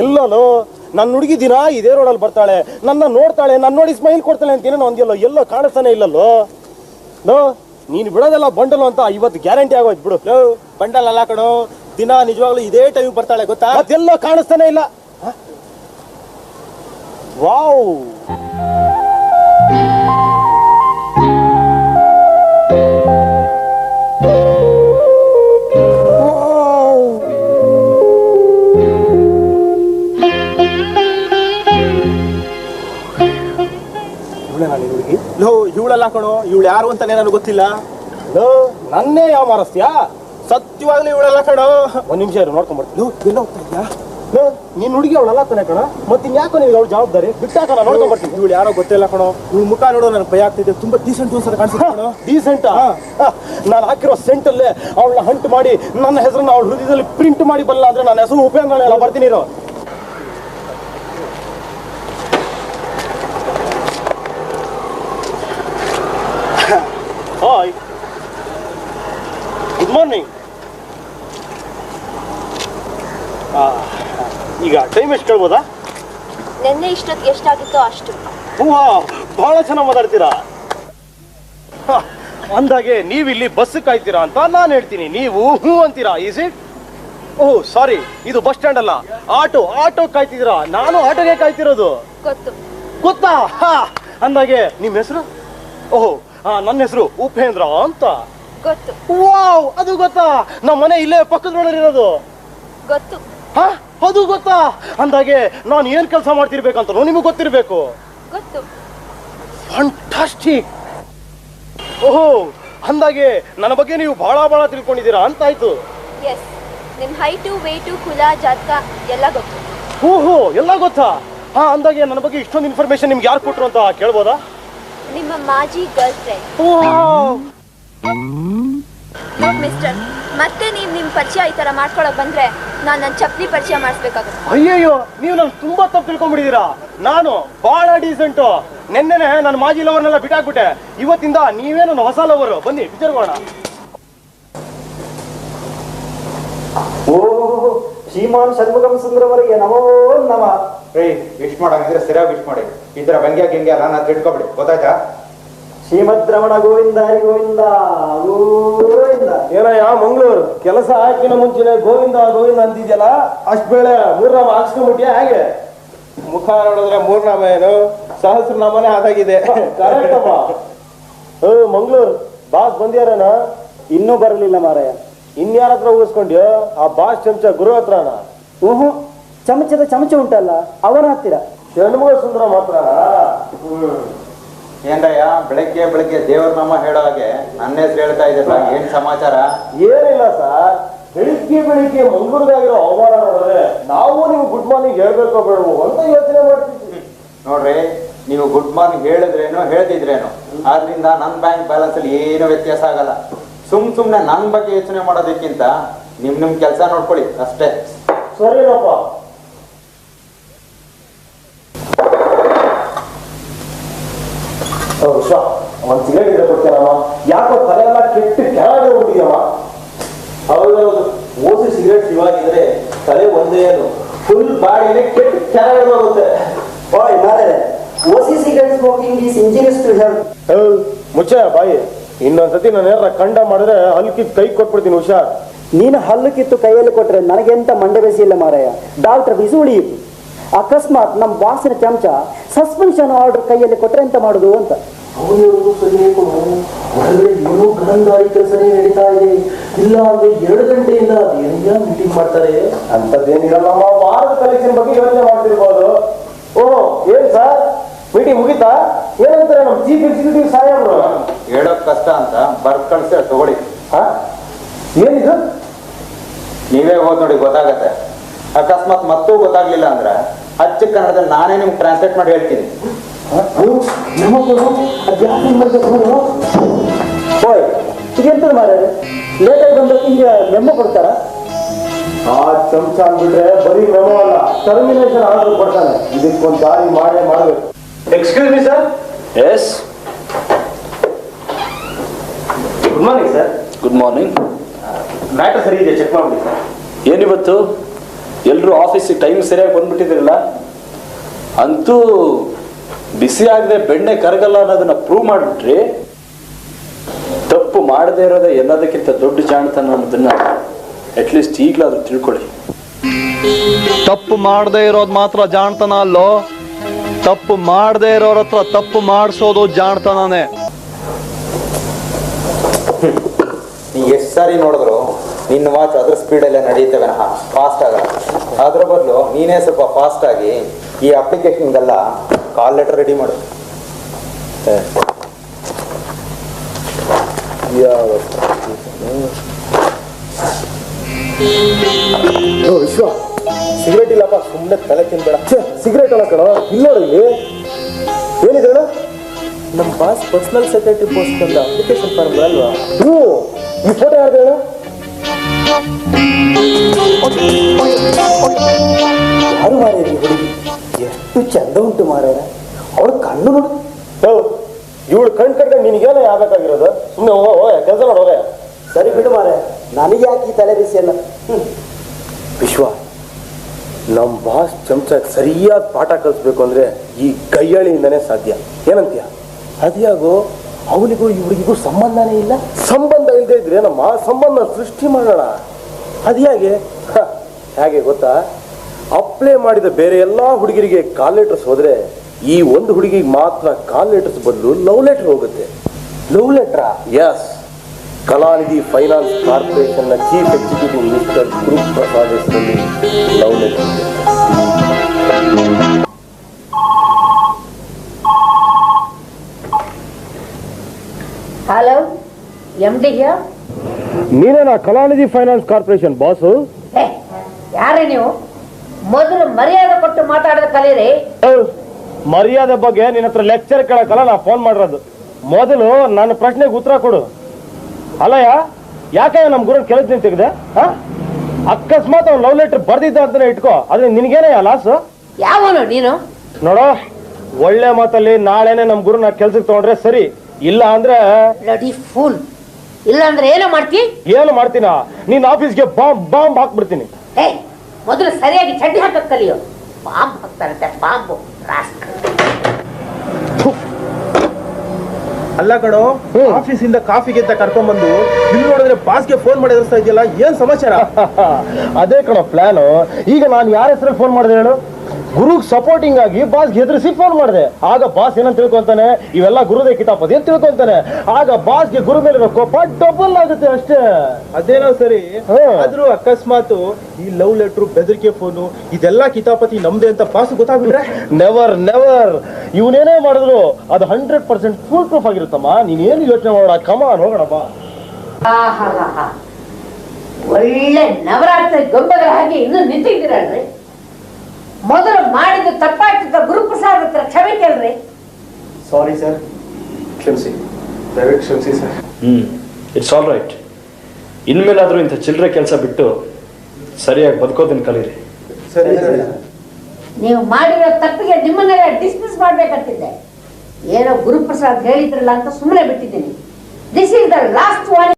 ಎಲ್ಲೋ ನನ್ನ ಹುಡುಗಿ ಇದೇ ರೋಡಲ್ಲಿ ಬರ್ತಾಳೆ, ನನ್ನ ನೋಡ್ತಾಳೆ ನನ್ನ ನೋಡಿ ಸ್ಮೈಲ್ ಕೊಡ್ತಾಳೆ ಅಂತ ಏನೋ ಒಂದಿಲ್ಲೋ ಎಲ್ಲೋ ಕಾಣಿಸ್ತಾನೆ ಇಲ್ಲಲ್ಲೋ? ನೋ, ನೀನು ಬಿಡೋದೆಲ್ಲ ಬಂಡಲು ಅಂತ ಇವತ್ತು ಗ್ಯಾರಂಟಿ ಆಗೋಯ್ತು ಬಿಡು. ಬಂಡಲ್ ಅಲ್ಲ ಕಣೋ, ದಿನ ನಿಜವಾಗ್ಲೂ ಇದೇ ಟೈಮ್ ಬರ್ತಾಳೆ, ಗೊತ್ತಾ? ಅದೆಲ್ಲೋ ಕಾಣಿಸ್ತಾನೆ ಇಲ್ಲ. ವಾವ್. ಲೋ ಇವಳಲ್ಲ ಕಣೋ ಇವಳು ಯಾರು ಅಂತಾನೆ ನನಗೆ ಗೊತ್ತಿಲ್ಲ. ಲೋ, ನನ್ನೇ ಯಾವ ಮಾರಸ್ತೀಯಾ? ಸತ್ಯವಾಗ್ಲೂ ಇವಳಲ್ಲ ಕಣೋ. ಒಂದ್ ನಿಮಿಷ ಇರು ನೋಡ್ಕೊಂಡ್ಬರ್ತೀನಿ ಲೋ ಎಲ್ಲ ಹೋಗ್ತಾ ಇದ್ಯಾ? ಲೋ, ನೀನ್ ಹುಡುಗಿ ಅವಳಲ್ಲ ತಾನೆ ಕಣ? ಮತ್ತೆ ಇನ್ಯಾಕೋ ನೀವು ಅವಳು ಜವಾಬ್ದಾರಿ? ಬಿಟ್ಟಾಕ ನಾನು ನೋಡ್ಕೊಂಡ್ಬರ್ತೀನಿ ಇವಳು ಯಾರೋ ಗೊತ್ತಿಲ್ಲ ಕಣೋ. ಇವಳು ಮುಖ ನೋಡೋ ನನಗೆ ಭಯ ಆಗ್ತಿದೆ. ತುಂಬಾ ಡೀಸೆಂಟ್ ಒಂದ್ಸಲ ಕಾಣಿಸುತ್ತೆ ಕಣೋ. ಡೀಸೆಂಟ್ ನಾನು ಹಾಕಿರೋ ಸೆಂಟಲ್ಲೇ ಅವಳನ್ನ ಹಂಟ್ ಮಾಡಿ ನನ್ನ ಹೆಸರನ್ನ ಅವಳ ಹೃದಯದಲ್ಲಿ ಪ್ರಿಂಟ್ ಮಾಡಿ ಬರಲ್ಲ ಅಂದ್ರೆ ನನ್ನ ಹೆಸರು ಉಪಯೋಗ ಎಲ್ಲ ಬರ್ತೀನಿ ಇರು. ಹಾಯ್ ಗುಡ್ ಮಾರ್ನಿಂಗ್ ಈಗ ಟೈಮ್ ಎಷ್ಟು ಕೇಳ್ಬೋದಾ? ನಿನ್ನೆ ಇಷ್ಟೊತ್ತಿಗೆ ಎಷ್ಟಾಗಿತ್ತು ಅಷ್ಟು. ಹೂವಾ ಬಹಳ ಚೆನ್ನಾಗಿ ಮಾತಾಡ್ತೀರಾ? ಅಂದಾಗೆ ಅಂದಾಗೆ ನೀವಿಲ್ಲಿ ಬಸ್ ಕಾಯ್ತೀರಾ ಅಂತ ನಾನು ಹೇಳ್ತೀನಿ. ನೀವು ಹ್ಞೂ ಅಂತೀರಾ ಈಸ್ ಇಟ್? ಓಹ್ ಸಾರಿ ಇದು ಬಸ್ ಸ್ಟ್ಯಾಂಡ್ ಅಲ್ಲ. ಆಟೋ ಆಟೋ ಕಾಯ್ತಿದ್ದೀರಾ? ನಾನು ಆಟೋಗೆ ಕಾಯ್ತಿರೋದು. ಗೊತ್ತು. ಗೊತ್ತಾ? ಹಾ ಅಂದಾಗೆ ನಿಮ್ಮ ಹೆಸರು? ಓಹೋ ಹಾ ನನ್ನ ಹೆಸರು ಉಪೇಂದ್ರ ಅಂತ. ಗೊತ್ತು. ವಾವ್ ಅದು ಗೊತ್ತಾ? ನಮ್ಮ ಮನೆ ಇಲ್ಲೇ ಪಕ್ಕದ ರೋಡಲ್ಲಿ ಇರೋದು ಗೊತ್ತು. ಹಾ? ಅದು ಗೊತ್ತಾ? ಅಂದಾಗೆ ನಾನು ಏನ್ ಕೆಲಸ ಮಾಡ್ತಿರ್ಬೇಕಂತ ನಿಮಗೆ ಗೊತ್ತಿರಬೇಕು. ಗೊತ್ತು. ಫಂಟಾಸ್ಟಿಕ್ ಓಹೋ ಅಂದಾಗೆ ನನ್ನ ಬಗ್ಗೆ ನೀವು ಬಹಳ ಬಹಳ ತಿಳ್ಕೊಂಡಿದ್ದೀರಾ ಅಂತಾಯ್ತು ಎಸ್ ನಿಮ್ ಹೈಟು ವೇಟು ಕುಲ ಜಾತಕ ಎಲ್ಲ ಗೊತ್ತು. ಓಹೋ ಎಲ್ಲ ಗೊತ್ತಾ? ಹಾ ಅಂದಾಗೆ ನನ್ನ ಬಗ್ಗೆ ಇಷ್ಟೊಂದು ಇನ್ಫಾರ್ಮೇಶನ್ ನಿಮ್ಗೆ ಯಾರು ಕೊಟ್ರು ಅಂತ ಕೇಳ್ಬೋದಾ? ನಿಮ್ಮ ಮಾಜಿ ಗರ್ಲ್ ಫ್ರೆಂಡ್ ವಾವ್! ಮಿಸ್ಟರ್ ಮತ್ತೆ ನೀವು ನಿಮ್ಮ ಪರಿಚಯ ಈ ತರ ಮಾಡ್ಕೊಳಕ್ ಬಂದ್ರೆ ನಾನ್ ನನ್ ಚಪ್ಪಲಿ ಪರಿಚಯ ಮಾಡಿಸ್ಬೇಕಾಗುತ್ತೆ. ಅಯ್ಯಯ್ಯೋ ನೀವು ನನ್ ತುಂಬಾ ತಪ್ಪು ತಿಳ್ಕೊಂಡ್ಬಿಟ್ಟಿದ್ದೀರಾ? ನಾನು ಬಹಳ ಡೀಸೆಂಟ್ ನಿನ್ನೆನೆ ನನ್ನ ಮಾಜಿ ಲವರ್ನೆಲ್ಲ ಬಿಟ್ಟಾಕ್ಬಿಟ್ಟೆ. ಇವತ್ತಿಂದ ನೀವೇ ನನ್ನ ಹೊಸ ಲವರ್ ಬನ್ನಿ ವಿಚಾರಗೋಣ ಓ ಶ್ರೀಮಾನ್ ಷಣ್ಮುಖಂ ಸುಂದರವರಿಗೆ ನಮೋ ನಮ. ಏಯ್ ವಿಶ್ ಮಾಡಂಗಿದ್ರೆ ಸ್ಥಿರ ವಿಶ್ ಮಾಡಿ. ಈ ತರ ವ್ಯಂಗ್ಯ ಗಿಂಗ್ಯ ನಾನು ತಿಳ್ಕೊಬಿಡಿ. ಗೊತ್ತಾಯ್ತಾ? ಶ್ರೀಮದ್ ರಮಣ ಗೋವಿಂದ ಹರಿ ಗೋವಿಂದ ಗೋವಿಂದ ಏನಯ್ಯ ಮಂಗಳೂರು? ಕೆಲಸ ಹಾಕಿನ ಮುಂಚಿನ ಗೋವಿಂದ ಗೋವಿಂದ ಅಂತಿದ್ಯಲ್ಲ ಅಷ್ಟ್ ಬೇಳೆ ಮೂರ್ನಾಮ ಹಾಕ್ಸ್ಕೊಂಡ್ಬಿಟ್ಟಿಯ ಹಾಗೆ? ಮುಖ ನೋಡಿದ್ರೆ ಮೂರ್ನಾಮ ಏನು? ಸಹಸ್ರನಾಮನೇ ಆದಾಗಿದೆ. ಕರೆಕ್ಟಪ್ಪ. ಮಂಗಳೂರು. ಬಾಸ್ ಬಂದ್ಯಾರನ? ಇನ್ನೂ ಬರಲಿಲ್ಲ ಮಾರಾಯ. ಇನ್ಯಾರ ಹತ್ರ ಊಹಿಸ್ಕೊಂಡ್ಯೋ? ಆ ಬಾಸ್ ಚಮಚ ಗುರು ಹತ್ರನ? ಊಹು ಚಮಚದ ಚಮಚ ಉಂಟಲ್ಲ ಅವನ ಹತ್ತಿರ. ಷಣ್ಮುಖ ಸುಂದರ ಮಾತ್ರ ಏನ್ರಯ್ಯ ಬೆಳಗ್ಗೆ ಬೆಳಗ್ಗೆ ದೇವ್ರ ನಾಮ ಹೇಳೋ ಹಾಗೆ ನನ್ನ ಹೆಸರು ಹೇಳ್ತಾ ಸರ್. ಏನ್ ಸಮಾಚಾರ? ಏನಿಲ್ಲ ಸರ್. ಬೆಳಿಗ್ಗೆ ಬೆಳಿಗ್ಗೆ ಮಂಗಳೂರಿಗಾಗಿರೋ ಅವಮಾನ ನೋಡಿದ್ರೆ ನಾವು ನೀವು ಗುಡ್ ಮಾರ್ನಿಂಗ್ ಹೇಳ್ಬೇಕೋ ಬೇಡವೋ ಅಂತ ಯೋಚನೆ ಮಾಡ್ತಿದ್ವಿ. ನೋಡ್ರಿ ನೀವು ಗುಡ್ ಮಾರ್ನಿಂಗ್ ಹೇಳಿದ್ರೇನು ಹೇಳ್ತಿದ್ರೇನು ಆದ್ರಿಂದ ನನ್ನ ಬ್ಯಾಂಕ್ ಬ್ಯಾಲೆನ್ಸ್ ಅಲ್ಲಿ ಏನು ವ್ಯತ್ಯಾಸ ಆಗಲ್ಲ. ಸುಮ್ ಸುಮ್ನೆ ನನ್ನ ಬಗ್ಗೆ ಯೋಚನೆ ಮಾಡೋದಕ್ಕಿಂತ ನಿಮ್ ನಿಮ್ ಕೆಲಸ ನೋಡ್ಕೊಳ್ಳಿ ಅಷ್ಟೇ. ಸರಿನಪ್ಪ. ಒಂದ್ ಸಿಗರೇಟ್ ಇದ್ರೆ ಕೊಡ್ತೇನಮ್ಮ ಯಾಕೋ ತಲೆ ಎಲ್ಲ ಕೆಟ್ಟು ಕೆಳಗೆ ಹೋಗಿದವ. ಅವರು ಓಸಿ ಸಿಗರೇಟ್ ಇವಾಗಿದ್ರೆ ತಲೆ ಒಂದೇ ಏನು ಫುಲ್ ಬಾಡಿನೇ ಕೆಟ್ಟು ಕೆಳಗೆ ಹೋಗುತ್ತೆ. ಓಯ್ ಓಸಿ cigarette smoking is injurious to health. ಮುಚ್ಚ ಬಾಯಿ. ಇನ್ನೊಂದ್ಸತಿ ನಾನು ಏನಾರ ಕಂಡ ಮಾಡಿದ್ರೆ ಹಲ್ಕಿ ಕೈ ಕೊಟ್ಬಿಡ್ತೀನಿ ಹುಷಾರ್. ನೀನು ಹಲ್ಲು ಕಿತ್ತು ಕೈಯಲ್ಲಿ ಕೊಟ್ರೆ ನನಗೆಂತ ಮಂಡೆ ಬೆಸಿ ಇಲ್ಲ ಮಾರಾಯ ಡಾಕ್ಟರ್ ಬಿಸಿ ಉಳಿಯಿತು ಅಕಸ್ಮಾತ್ ನಮ್ಮ ಬಾಸಿನ ಚಮಚ ಸಸ್ಪೆನ್ಷನ್ ಆರ್ಡರ್ ಕೈಯಲ್ಲಿ ಕೊಟ್ರೆ ಎಂತ ಮಾಡುದು ಅಂತ. ಅವನು ಸರಿಯೇ ಹೊರಗಡೆ ಏನೋ ಗಣಂಗಾರಿ ಕೆಲಸನೇ ನಡೀತಾ ಇದೆ. ಇಲ್ಲ ಅಂದ್ರೆ ಎರಡು ಗಂಟೆಯಿಂದ ಅದೇನಿಲ್ಲ ಮೀಟಿಂಗ್ ಮಾಡ್ತಾರೆ? ಅಂತದ್ದೇನಿರಲ್ಲಮ್ಮ ವಾರದ ಕಲೆಕ್ಷನ್ ಬಗ್ಗೆ ಯೋಚನೆ ಮಾಡ್ತಿರ್ಬೋದು. ಓ ಏನ್ ಸರ್? ಮೀಟಿಂಗ್ ಮುಗೀತಾ? ಏನಂತಾರೆ ನಮ್ ಚೀಫ್ ಎಕ್ಸಿಕ್ಯೂಟಿವ್ ಸಾಹೇಬ್ರು? ಹೇಳೋಕ್ ಕಷ್ಟ ಅಂತ ಬರ್ದ್ ಕಳ್ಸಿ ತಗೊಳ್ಳಿ. ಹಾ? ಏನಿದು? ನೀವೇ ಹೋದ್ ನೋಡಿ ಗೊತ್ತಾಗತ್ತೆ. ಅಕಸ್ಮಾತ್ ಮತ್ತೂ ಗೊತ್ತಾಗ್ಲಿಲ್ಲ ಅಂದ್ರೆ ಅಚ್ಚ ಕನ್ನಡದಲ್ಲಿ ನಾನೇ ನಿಮ್ಗೆ ಟ್ರಾನ್ಸ್ಲೇಟ್ ಮಾಡಿ ಹೇಳ್ತೀನಿ. ಓಯ್ ಇದೆಂತ ಮಾಡ್ಯಾರೆ ಲೇಟಾಗಿ ಬಂದ ಹಿಂಗೆ ಮೆಮ್ಮ ಕೊಡ್ತಾರ? ಆ ಚಮಚ ಅಂದ್ಬಿಟ್ರೆ ಬರೀ ಮೆಮೋ ಅಲ್ಲ ಟರ್ಮಿನೇಷನ್ ಆರ್ಡರ್ ಕೊಡ್ತಾನೆ. ಇದಕ್ಕೊಂದು ದಾರಿ ಮಾಡೇ ಮಾಡಬೇಕು. Excuse me sir yes good morning sir good morning matter ಸರಿ ಇದೆ ಚೆಕ್ ಮಾಡ್ಬಿಡಿ ಸರ್ ಏನಿವತ್ತು? ಎಲ್ಲರೂ ಆಫೀಸಿಗೆ ಟೈಮ್ ಸರಿಯಾಗಿ ಬಂದ್ಬಿಟ್ಟಿದ್ರಲ್ಲ ಅಂತೂ ಬಿಸಿ ಆಗದೆ ಬೆಣ್ಣೆ ಕರಗಲ್ಲ ಅನ್ನೋದನ್ನ ಪ್ರೂವ್ ಮಾಡಿಬಿಟ್ರಿ ತಪ್ಪು ಮಾಡದೇ ಇರೋದೇ ಎಲ್ಲದಕ್ಕಿಂತ ದೊಡ್ಡ ಜಾಣತನ ಅನ್ನೋದನ್ನ ಅಟ್ಲೀಸ್ಟ್ ಈಗಲಾದ್ರೂ ತಿಳ್ಕೊಳ್ಳಿ. ತಪ್ಪು ಮಾಡದೇ ಇರೋದು ಮಾತ್ರ ಜಾಣತನ ಅಲ್ಲೋ? ತಪ್ಪು ಮಾಡದೇ ಇರೋರ ಹತ್ರ ತಪ್ಪು ಮಾಡಿಸೋದು ಜಾಣತನನೇ. ನೀ ಎಷ್ಟು ಸಾರಿ ನೋಡಿದ್ರು ನಿನ್ನ ವಾಚ್ ಅದ್ರ ಸ್ಪೀಡಲ್ಲೇ ನಡೆಯುತ್ತೆ ವಿನಃ ಫಾಸ್ಟ್ ಆಗಲ್ಲ. ಅದ್ರ ಬದಲು ನೀನೇ ಸ್ವಲ್ಪ ಫಾಸ್ಟ್ ಆಗಿ ಈ ಅಪ್ಲಿಕೇಶನ್ಗೆಲ್ಲ ಕಾಲ್ ಲೆಟರ್ ರೆಡಿ ಮಾಡು. ವಿಶ್ವ. ಸಿಗರೇಟ್ ಇಲ್ಲಪ್ಪ ಸುಮ್ಮನೆ ತಲೆ ತಿನ್ಬೇಡ. ಸಿಗರೇಟ್ ಅಲ್ಲ ಕಣ ಇಲ್ಲ ಇಲ್ಲಿ. ಏನಿದೆ ನಮ್ಮ ಬಾಸ್ ಪರ್ಸನಲ್ ಸೆಕ್ರೆಟರಿ ಪೋಸ್ಟ್ ಬಂದ ಅಪ್ಲಿಕೇಶನ್ ಫಾರ್ಮ್ ಅಲ್ವಾ? ಹ್ಞೂ ಈ ಫೋಟೋ ಯಾರ್ದು ಹೇಳ ಯಾರು ಮಾರಿ ಹುಡುಗಿ? ಎಷ್ಟು ಚಂದ ಉಂಟು ಮಾರಾಯ ಅವ್ರ ಕಣ್ಣು ನೋಡು. ಇವಳು ಕಣ್ ಕಂಡ್ರೆ ನಿನಗೇನ ಆಗ್ಬೇಕಾಗಿರೋದು ಸುಮ್ಮನೆ ಹೋಗೋ ಕೆಲಸ ಮಾಡಿ ಹೋಗ ಸರಿ ಬಿಡು ಮಾರಾಯ ನನಗೆ ಯಾಕೆ ಈ ತಲೆ ಬಿಸಿ ಅಲ್ಲ ಹ್ಮ್. ವಿಶ್ವ ನಮ್ಮ ಬಾಸ್ ಚಮಚ ಸರಿಯಾದ ಪಾಠ ಕಲಿಸ್ಬೇಕು ಅಂದ್ರೆ ಈ ಕೈಯಾಳಿಯಿಂದನೇ ಸಾಧ್ಯ. ಏನಂತೀಯ? ಅದ್ಯಾಗೋ ಅವನಿಗೂ ಇವಳಿಗೂ ಸಂಬಂಧನೇ ಇಲ್ಲ? ಸಂಬಂಧ ಇಲ್ಲದೆ ಇದ್ರೆ ನಮ್ಮ ಸಂಬಂಧ ಸೃಷ್ಟಿ ಮಾಡೋಣ. ಅದ್ಯಾಗೆ? ಹೇಗೆ ಗೊತ್ತಾ? ಅಪ್ಲೈ ಮಾಡಿದ ಬೇರೆ ಎಲ್ಲಾ ಹುಡುಗರಿಗೆ ಕಾಲ್ ಲೆಟರ್ಸ್ ಹೋದ್ರೆ ಈ ಒಂದು ಹುಡುಗಿಗೆ ಮಾತ್ರ ಕಾಲ್ ಲೆಟರ್ಸ್ ಬದಲು ಲವ್ ಲೆಟರ್ ಹೋಗುತ್ತೆ. ಲವ್ ಲೆಟ್ರಾ? Yes Kalanidhi finance ಕಾರ್ಪೊರೇಷನ್ನ chief executive minister group Prasad ಹೆಸರಲ್ಲಿ love letter hello M D ನೀನೇನಾ ಕಲಾನಿಧಿ ಫೈನಾನ್ಸ್ ಕಾರ್ಪೊರೇಷನ್ ಬಾಸು? ಯಾರೇ ನೀವು? ಮೊದಲು ಮರ್ಯಾದೆ ಕೊಟ್ಟು ಮಾತಾಡೋದು ಕಲೀರಿ ಮರ್ಯಾದೆ ಬಗ್ಗೆ ನಿನ್ನ ಹತ್ರ ಲೆಕ್ಚರ್ ಕೇಳಕ್ಕಲ್ಲ ನಾ ಫೋನ್ ಮಾಡಿರೋದು. ಮೊದಲು ನನ್ನ ಪ್ರಶ್ನೆಗೆ ಉತ್ತರ ಕೊಡು. ಅಲ್ಲಯ್ಯ ಯಾಕೆ ನಮ್ಮ ಗುರು ಕೆಲಸ ತೆಗೆದೆ ಹಾ? ಅಕಸ್ಮಾತ್ ಅವ್ನು ಲವ್ ಲೆಟರ್ ಬರ್ದಿದ್ದ ಅಂತಾನೆ ಇಟ್ಕೋ. ಅದ್ರ ನಿನ್ಗೇನಯ್ಯ ಲಾಸ್ ಯಾವನು ನೀನು? ನೋಡೋ ಒಳ್ಳೆ ಮಾತಲ್ಲಿ ನಾಳೆನೆ ನಮ್ಮ ಗುರುನ ಕೆಲ್ಸಕ್ಕೆ ತಗೊಂಡ್ರೆ ಸರಿ. ಇಲ್ಲ ಅಂದ್ರೆ ಫೂಲ್ ಇಲ್ಲ ಅಂದ್ರೆ ಏನು ಮಾಡ್ತಿ? ಏನು ಮಾಡ್ತೀನ? ನಿನ್ನ ಆಫೀಸ್ಗೆ ಬಾಂಬ್ ಬಾಂಬ್ ಹಾಕ್ಬಿಡ್ತೀನಿ. ಮೊದಲು ಸರಿಯಾಗಿ ಚಡ್ಡಿ ಹಾಕಕ್ ಕಲಿಯೋ. ಬಾಂಬ್ ಹಾಕ್ತಾರಂತೆ ಬಾಂಬು. ಅಲ್ಲ ಕಣೋ ಆಫೀಸಿಂದ ಕಾಫಿಗೆ ಅಂತ ಕರ್ಕೊಂಡ್ಬಂದು ಇಲ್ಲಿ ನೋಡಿದ್ರೆ ಬಾಸ್ಗೆ ಫೋನ್ ಮಾಡಿ ಎದುರಿಸ್ತಾ ಇದೆಯಲ್ಲ ಏನ್ ಸಮಾಚಾರ? ಅದೇ ಕಣೋ ಪ್ಲಾನು ಈಗ ನಾನು ಯಾರ ಹೆಸರಲ್ಲಿ ಫೋನ್ ಮಾಡಿದೆ ಹೇಳು? ಗುರುಗ್ ಸಪೋರ್ಟಿಂಗ್ ಆಗಿ ಬಾಸ್ ಹೆದರಿಸಿ ಫೋನ್ ಮಾಡಿದೆ. ಆಗ ಬಾಸ್ ಏನಂತ ತಿಳ್ಕೊಂತಾನೆ ಇವೆಲ್ಲ ಗುರುದೇ ಕಿತಾಪತಿ ಅಂತ ತಿಳ್ಕೊಂತಾನೆ. ಆಗ ಬಾಸ್ಗೆ ಗುರು ಮೇಲಿರೋ ಕೋಪ ಡಬಲ್ ಆಗುತ್ತೆ ಅಷ್ಟೇ. ಅದೇನೋ ಸರಿ. ಆದ್ರೂ ಅಕಸ್ಮಾತ್ ಈ ಲವ್ ಲೆಟ್ರು ಬೆದರಿಕೆ ಫೋನು ಇದೆಲ್ಲ ಕಿತಾಪತಿ ನಮ್ದೆ ಅಂತ ಬಾಸ್ ಗೊತ್ತಾಗ್ಬಿಟ್ರೆ? ನೆವರ್ ನೆವರ್ ಇವನೇನೇ ಮಾಡಿದ್ರು ಅದು ಹಂಡ್ರೆಡ್ ಪರ್ಸೆಂಟ್ ಫುಲ್ ಪ್ರೂಫ್ ಆಗಿರುತ್ತಮ್ಮ. ನೀನೇನು ಯೋಚನೆ ಮಾಡೋಣ? ಕಮಾನ್ ಹೋಗೋಣಪ್ಪ. ಒಳ್ಳೆ ನವರಾತ್ರಿ ಗೊಂಬೆಗಳ ಹಾಗೆ ಇನ್ನೂ ನಿಂತಿದ್ದೀರಲ್ರಿ? ಮೊದಲು ಮಾಡಿದ್ದು ತಪ್ಪಾಗ್ತಿದ್ದ ಗುರುಪ್ರಸಾದ್ ಹತ್ರ ಕ್ಷಮೆ ಕೇಳ್ರಿ. ಸಾರಿ ಸರ್ ಕ್ಷಮಿಸಿ. ದಯವಿಟ್ಟು ಕ್ಷಮಿಸಿ sir hmm it's all right ಇನ್ಮೇಲಾದ್ರೂ ಇಂಥ ಚಿಲ್ಲರೆ ಕೆಲಸ ಬಿಟ್ಟು ಸರಿಯಾಗಿ ಬದುಕೋದನ್ನ ಕಲೀರಿ. ಸರಿ ಸರಿ ನೀವು ಮಾಡಿರೋ ತಪ್ಪಿಗೆ ನಿಮ್ಮನ್ನೆಲ್ಲ ಡಿಸ್ಮಿಸ್ ಮಾಡ್ಬೇಕಂತಿದ್ದೆ. ಏನೋ ಗುರುಪ್ರಸಾದ್ ಹೇಳಿದ್ರಲ್ಲ ಅಂತ ಸುಮ್ಮನೆ ಬಿಟ್ಟಿದ್ದೀನಿ. This is the last warning